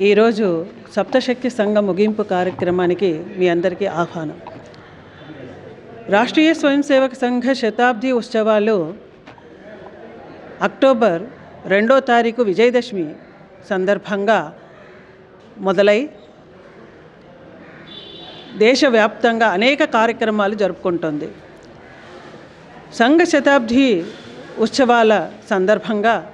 ఈరోజు సప్తశక్తి సంఘ ముగింపు కార్యక్రమానికి మీ అందరికీ ఆహ్వానం. రాష్ట్రీయ స్వయం సేవక సంఘ శతాబ్ది ఉత్సవాలు అక్టోబర్ రెండో తారీఖు విజయదశమి సందర్భంగా మొదలై దేశవ్యాప్తంగా అనేక కార్యక్రమాలు జరుపుకుంటుంది. సంఘ శతాబ్ది ఉత్సవాల సందర్భంగా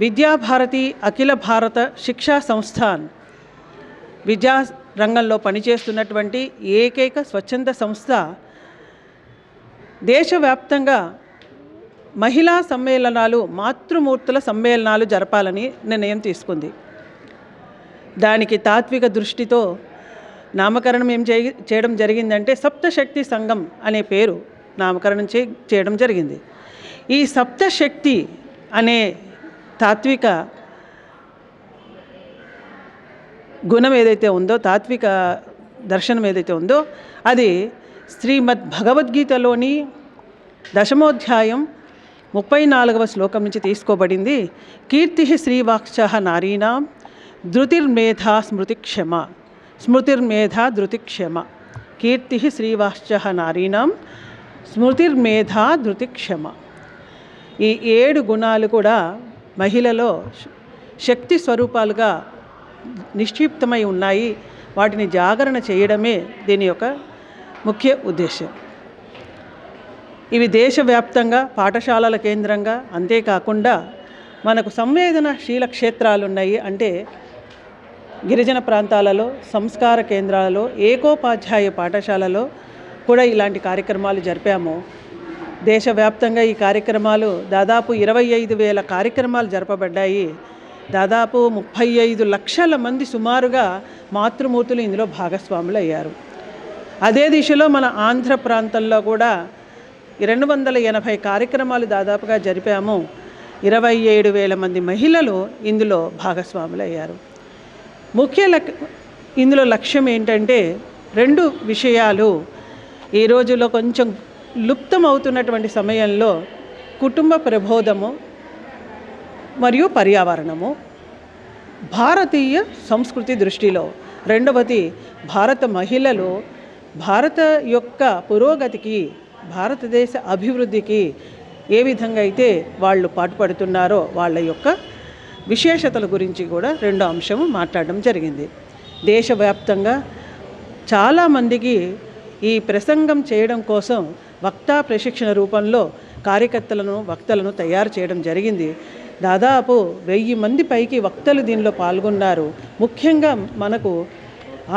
విద్యాభారతి అఖిల భారత శిక్షా సంస్థాన్ విద్యా రంగంలో పనిచేస్తున్నటువంటి ఏకైక స్వచ్ఛంద సంస్థ దేశవ్యాప్తంగా మహిళా సమ్మేళనాలు మాతృమూర్తుల సమ్మేళనాలు జరపాలని నిర్ణయం తీసుకుంది. దానికి తాత్విక దృష్టితో నామకరణం ఏం చేయ చేయడం జరిగిందంటే సప్తశక్తి సంఘం అనే పేరు నామకరణం చే చేయడం జరిగింది. ఈ సప్తశక్తి అనే తాత్విక గుణం ఏదైతే ఉందో తాత్విక దర్శనం ఏదైతే ఉందో అది శ్రీమద్ భగవద్గీతలోని దశమోధ్యాయం ముప్పై నాలుగవ శ్లోకం నుంచి తీసుకోబడింది. కీర్తి శ్రీవాక్ష నారీణాం ధృతిర్మేధా స్మృతిక్షమ స్మృతిర్మేధా ధృతిక్షమ. కీర్తి శ్రీవాక్ష నారీణాం స్మృతిర్మేధా ధృతిక్షమ. ఈ ఏడు గుణాలు కూడా మహిళలో శక్తి స్వరూపాలుగా నిక్షిప్తమై ఉన్నాయి. వాటిని జాగరణ చేయడమే దీని యొక్క ముఖ్య ఉద్దేశం ఇవి దేశవ్యాప్తంగా పాఠశాలల కేంద్రంగా అంతేకాకుండా మనకు సంవేదనశీల క్షేత్రాలు ఉన్నాయి అంటే గిరిజన ప్రాంతాలలో సంస్కార కేంద్రాలలో ఏకోపాధ్యాయ పాఠశాలలో కూడా ఇలాంటి కార్యక్రమాలు జరిపాము. దేశవ్యాప్తంగా ఈ కార్యక్రమాలు దాదాపు ఇరవై ఐదు వేల కార్యక్రమాలు జరపబడ్డాయి. దాదాపు ముప్పై ఐదు లక్షల మంది సుమారుగా మాతృమూర్తులు ఇందులో భాగస్వాములు అయ్యారు అదే దిశలో మన ఆంధ్ర ప్రాంతంలో కూడా రెండు వందల ఎనభై కార్యక్రమాలు దాదాపుగా జరిపాము. ఇరవై ఏడు వేల మంది మహిళలు ఇందులో భాగస్వాములు అయ్యారు ముఖ్య లక్ ఇందులో లక్ష్యం ఏంటంటే రెండు విషయాలు. ఈ రోజులో కొంచెం అవుతున్నటువంటి సమయంలో కుటుంబ ప్రబోధము మరియు పర్యావరణము భారతీయ సంస్కృతి దృష్టిలో. రెండవది భారత మహిళలు భారత యొక్క పురోగతికి భారతదేశ అభివృద్ధికి ఏ విధంగా అయితే వాళ్ళు పాటుపడుతున్నారో వాళ్ళ యొక్క విశేషతల గురించి కూడా రెండో అంశము మాట్లాడడం జరిగింది. దేశవ్యాప్తంగా చాలామందికి ఈ ప్రసంగం చేయడం కోసం వక్తా ప్రశిక్షణ రూపంలో కార్యకర్తలను వక్తలను తయారు చేయడం జరిగింది. దాదాపు వెయ్యి మంది పైకి వక్తలు దీనిలో పాల్గొన్నారు. ముఖ్యంగా మనకు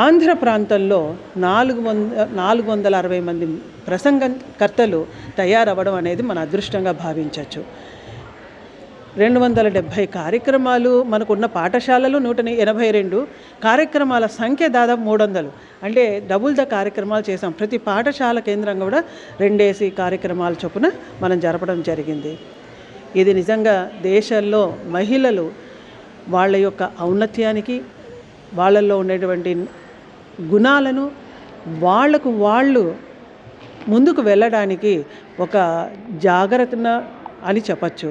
ఆంధ్ర ప్రాంతంలో నాలుగు వంద నాలుగు వందల అరవై మంది ప్రసంగకర్తలు తయారవ్వడం అనేది మన అదృష్టంగా భావించవచ్చు రెండు వందల డెబ్భై కార్యక్రమాలు మనకున్న పాఠశాలలు నూట ఎనభై రెండు. కార్యక్రమాల సంఖ్య దాదాపు మూడు వందలు. అంటే డబుల్ ద కార్యక్రమాలు చేసాం ప్రతి పాఠశాల కేంద్రం కూడా రెండేసి కార్యక్రమాల చొప్పున మనం జరపడం జరిగింది. ఇది నిజంగా దేశంలో మహిళలు వాళ్ళ యొక్క ఔన్నత్యానికి వాళ్ళల్లో ఉండేటువంటి గుణాలను వాళ్ళకు వాళ్ళు ముందుకు వెళ్ళడానికి ఒక జాగ్రత్త అని చెప్పచ్చు.